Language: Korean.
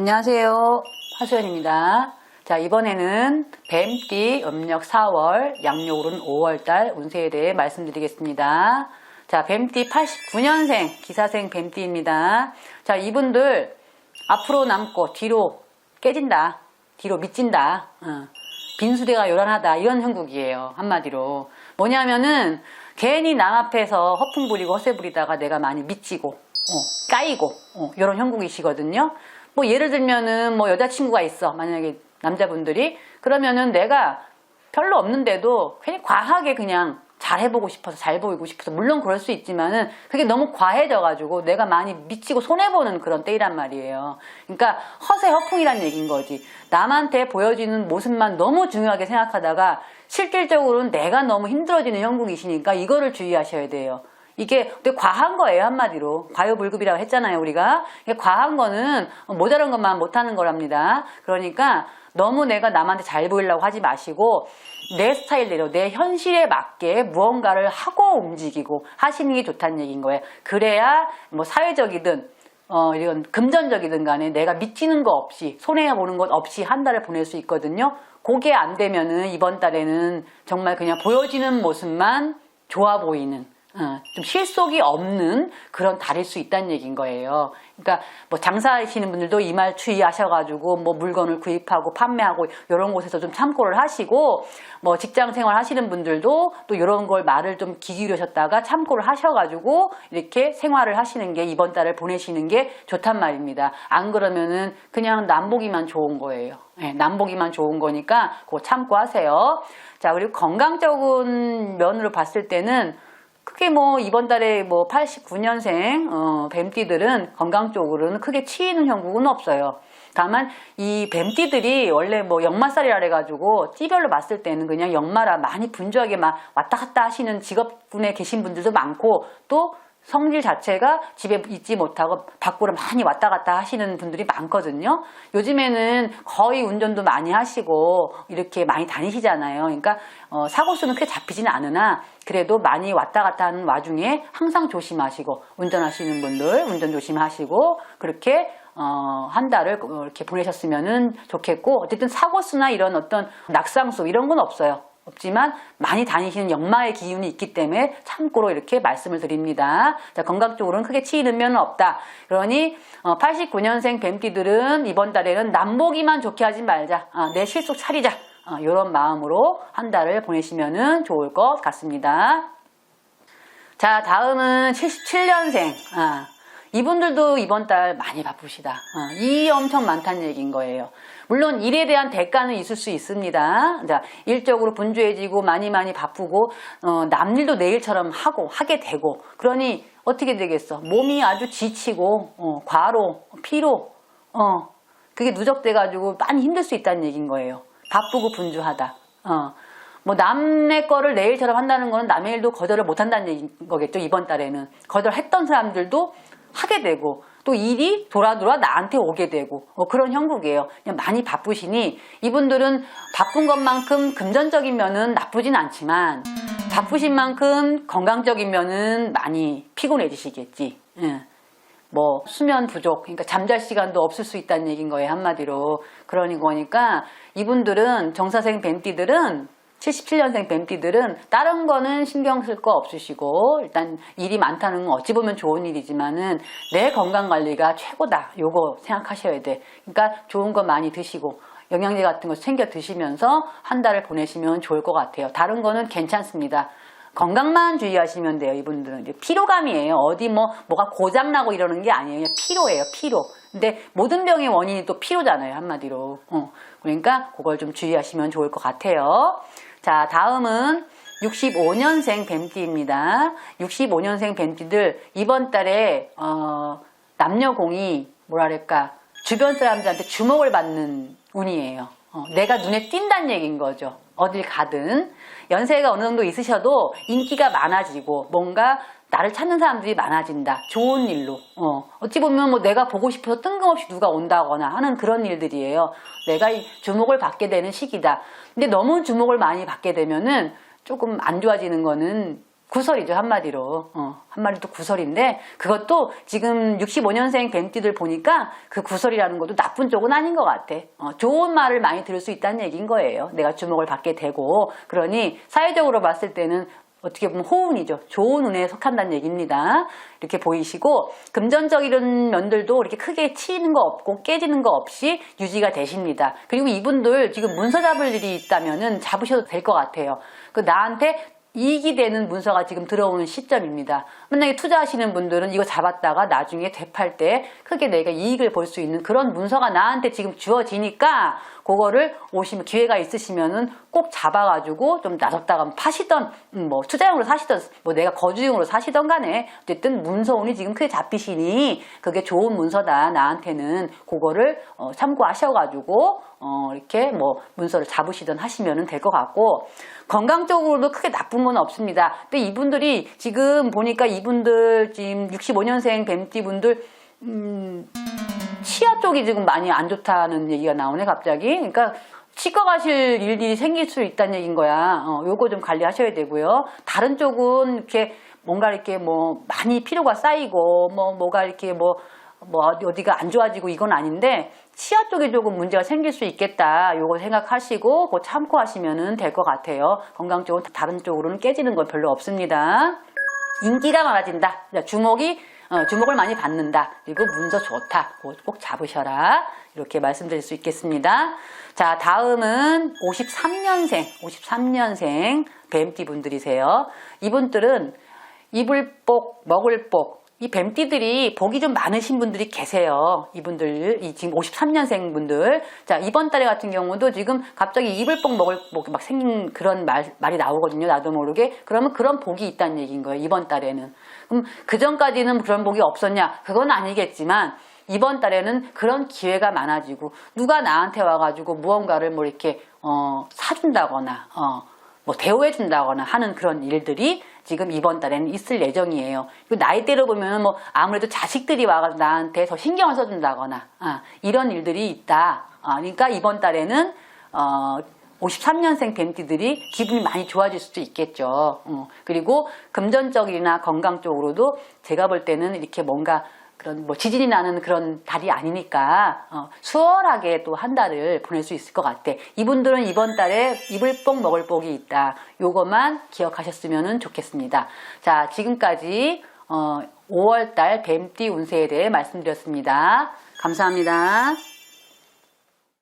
안녕하세요. 하수연입니다. 자, 이번에는 뱀띠 음력 4월, 양력으로는 5월달 운세에 대해 말씀드리겠습니다. 자, 뱀띠 89년생, 기사생 뱀띠입니다. 자, 이분들 앞으로 남고 뒤로 깨진다. 뒤로 미친다. 어. 빈수대가 요란하다. 이런 형국이에요. 한마디로. 뭐냐면은 괜히 남 앞에서 허풍 부리고 허세 부리다가 내가 많이 미치고, 어, 까이고, 어, 이런 형국이시거든요. 뭐 예를 들면은 뭐 여자친구가 있어. 만약에 남자분들이. 그러면은 내가 별로 없는데도 괜히 과하게 그냥 잘 해보고 싶어서 잘 보이고 싶어서 물론 그럴 수 있지만은 그게 너무 과해져 가지고 내가 많이 미치고 손해보는 그런 때이란 말이에요. 그러니까 허세 허풍이란 얘기인 거지. 남한테 보여지는 모습만 너무 중요하게 생각하다가 실질적으로는 내가 너무 힘들어지는 형국이시니까 이거를 주의하셔야 돼요. 이게 되게 과한 거예요 한마디로. 과요불급이라고 했잖아요 우리가. 과한 거는 모자란 것만 못하는 거랍니다. 그러니까 너무 내가 남한테 잘 보이려고 하지 마시고 내 스타일대로 내 현실에 맞게 무언가를 하고 움직이고 하시는 게 좋다는 얘기인 거예요. 그래야 뭐 사회적이든 어, 이런 금전적이든 간에 내가 미치는 거 없이, 손해보는 것 없이 한 달을 보낼 수 있거든요. 그게 안 되면은 이번 달에는 정말 그냥 보여지는 모습만 좋아 보이는, 어, 좀 실속이 없는 그런 달일 수 있다는 얘기인 거예요. 그러니까 뭐 장사하시는 분들도 이 말 주의하셔가지고 뭐 물건을 구입하고 판매하고 이런 곳에서 좀 참고를 하시고 뭐 직장 생활 하시는 분들도 또 이런 걸 말을 좀 기울여셨다가 참고를 하셔가지고 이렇게 생활을 하시는 게 이번 달을 보내시는 게 좋단 말입니다. 안 그러면은 그냥 남보기만 좋은 거예요. 네, 남보기만 좋은 거니까 그거 참고하세요. 자 그리고 건강적인 면으로 봤을 때는 크게 뭐 이번 달에 뭐 89년생 어, 뱀띠들은 건강 쪽으로는 크게 치이는 형국은 없어요. 다만 이 뱀띠들이 원래 뭐 역마살이라 해가지고 띠별로 봤을 때는 그냥 역마라 많이 분주하게 막 왔다 갔다 하시는 직업군에 계신 분들도 많고 또 성질 자체가 집에 있지 못하고 밖으로 많이 왔다 갔다 하시는 분들이 많거든요. 요즘에는 거의 운전도 많이 하시고 이렇게 많이 다니시잖아요. 그러니까 어, 사고 수는 크게 잡히지는 않으나 그래도 많이 왔다 갔다 하는 와중에 항상 조심하시고 운전하시는 분들 운전 조심하시고 그렇게 어, 한 달을 이렇게 보내셨으면 좋겠고 어쨌든 사고 수나 이런 어떤 낙상수 이런 건 없어요. 없지만 많이 다니시는 역마의 기운이 있기 때문에 참고로 이렇게 말씀을 드립니다. 자, 건강 쪽으로는 크게 치이는 면은 없다. 그러니 어, 89년생 뱀띠들은 이번 달에는 남보기만 좋게 하지 말자. 아, 내 실속 차리자. 어, 이런 마음으로 한 달을 보내시면 좋을 것 같습니다. 자, 다음은 77년생. 아, 이분들도 이번 달 많이 바쁘시다. 어, 일이 엄청 많다는 얘기인 거예요. 물론 일에 대한 대가는 있을 수 있습니다. 자, 일적으로 분주해지고 많이 많이 바쁘고 어, 남일도 내일처럼 하고 하게 되고 그러니 어떻게 되겠어? 몸이 아주 지치고 어, 과로, 피로, 어, 그게 누적돼 가지고 많이 힘들 수 있다는 얘기인 거예요. 바쁘고 분주하다. 어. 뭐 남의 거를 내일처럼 한다는 거는 남의 일도 거절을 못 한다는 얘기인 거겠죠. 이번 달에는 거절했던 사람들도 하게 되고 또 일이 돌아 돌아 나한테 오게 되고 뭐 그런 형국이에요. 그냥 많이 바쁘시니 이분들은 바쁜 것만큼 금전적인 면은 나쁘진 않지만 바쁘신 만큼 건강적인 면은 많이 피곤해지시겠지. 예. 뭐 수면 부족, 그러니까 잠잘 시간도 없을 수 있다는 얘기인 거예요 한마디로. 그러니 거니까 이분들은 정사생 뱀띠들은 77년생 뱀띠들은 다른 거는 신경 쓸 거 없으시고 일단 일이 많다는 건 어찌 보면 좋은 일이지만은 내 건강 관리가 최고다. 요거 생각하셔야 돼. 그러니까 좋은 거 많이 드시고 영양제 같은 거 챙겨 드시면서 한 달을 보내시면 좋을 것 같아요. 다른 거는 괜찮습니다. 건강만 주의하시면 돼요. 이분들은 이제 피로감이에요. 어디 뭐 뭐가 고장 나고 이러는 게 아니에요. 피로예요. 피로. 근데 모든 병의 원인이 또 피로잖아요. 한마디로. 어. 그러니까 그걸 좀 주의하시면 좋을 것 같아요. 자, 다음은 65년생 뱀띠입니다. 65년생 뱀띠들 이번 달에 어, 남녀공이 뭐랄까 주변 사람들한테 주목을 받는 운이에요. 어, 내가 눈에 띈다는 얘기인 거죠. 어딜 가든 연세가 어느 정도 있으셔도 인기가 많아지고 뭔가 나를 찾는 사람들이 많아진다. 좋은 일로. 어, 어찌 보면 뭐 내가 보고 싶어서 뜬금없이 누가 온다거나 하는 그런 일들이에요. 내가 주목을 받게 되는 시기다. 근데 너무 주목을 많이 받게 되면은 조금 안 좋아지는 거는 구설이죠 한마디로 어, 한마디로 구설인데 그것도 지금 65년생 뱀띠들 보니까 그 구설이라는 것도 나쁜 쪽은 아닌 것 같아 어, 좋은 말을 많이 들을 수 있다는 얘기인 거예요 내가 주목을 받게 되고 그러니 사회적으로 봤을 때는 어떻게 보면 호운이죠. 좋은 운에 속한다는 얘기입니다. 이렇게 보이시고 금전적인 면들도 이렇게 크게 치이는 거 없고 깨지는 거 없이 유지가 되십니다. 그리고 이분들 지금 문서 잡을 일이 있다면 은 잡으셔도 될 것 같아요. 그 나한테 이익이 되는 문서가 지금 들어오는 시점입니다. 만약에 투자하시는 분들은 이거 잡았다가 나중에 되팔 때 크게 내가 이익을 볼 수 있는 그런 문서가 나한테 지금 주어지니까 그거를 오시면 기회가 있으시면은 꼭 잡아가지고 좀 놔뒀다가 파시던 음, 뭐 투자용으로 사시던 뭐 내가 거주용으로 사시던 간에 어쨌든 문서운이 지금 크게 잡히시니 그게 좋은 문서다 나한테는 그거를 어, 참고하셔가지고 어, 이렇게 뭐 문서를 잡으시던 하시면은 될 것 같고 건강적으로도 크게 나쁜 건 없습니다. 근데 이분들이 지금 보니까 이분들 지금 65년생 뱀띠 분들 음, 치아 쪽이 지금 많이 안 좋다는 얘기가 나오네 갑자기. 그러니까 치과 가실 일이 생길 수 있다는 얘기인 거야. 어, 요거 좀 관리하셔야 되고요. 다른 쪽은 이렇게 뭔가 이렇게 뭐 많이 피로가 쌓이고 뭐 뭐가 이렇게 뭐뭐 어디- 어디가 안 좋아지고 이건 아닌데 치아 쪽에 조금 문제가 생길 수 있겠다. 요거 생각하시고 그거 참고하시면 될 것 같아요. 건강 쪽은 다른 쪽으로는 깨지는 건 별로 없습니다. 인기가 많아진다. 자, 주목이 어, 주목을 많이 받는다. 그리고 문서 좋다. 꼭 잡으셔라. 이렇게 말씀드릴 수 있겠습니다. 자, 다음은 53년생, 53년생 뱀띠 분들이세요. 이분들은 이불 복, 먹을 복, 이 뱀띠들이 복이 좀 많으신 분들이 계세요. 이분들, 이 지금 53년생 분들. 자, 이번 달에 같은 경우도 지금 갑자기 이불복 먹을 복막 생긴 그런 말, 말이 나오거든요. 나도 모르게. 그러면 그런 복이 있다는 얘기인 거예요. 이번 달에는. 그럼 그 전까지는 그런 복이 없었냐? 그건 아니겠지만, 이번 달에는 그런 기회가 많아지고, 누가 나한테 와가지고 무언가를 뭐 이렇게, 어, 사준다거나, 어, 뭐 대우해준다거나 하는 그런 일들이 지금 이번 달에는 있을 예정이에요. 그 나이대로 보면 뭐 아무래도 자식들이 와서 나한테 더 신경을 써준다거나 아, 이런 일들이 있다. 아, 그러니까 이번 달에는 어, 53년생 뱀띠들이 기분이 많이 좋아질 수도 있겠죠. 어, 그리고 금전적이나 건강 쪽으로도 제가 볼 때는 이렇게 뭔가 그런 뭐 지진이 나는 그런 달이 아니니까 어, 수월하게 또 한 달을 보낼 수 있을 것 같아. 이분들은 이번 달에 입을 뽕 먹을 복이 있다. 요것만 기억하셨으면 좋겠습니다. 자, 지금까지 어, 5월달 뱀띠 운세에 대해 말씀드렸습니다. 감사합니다.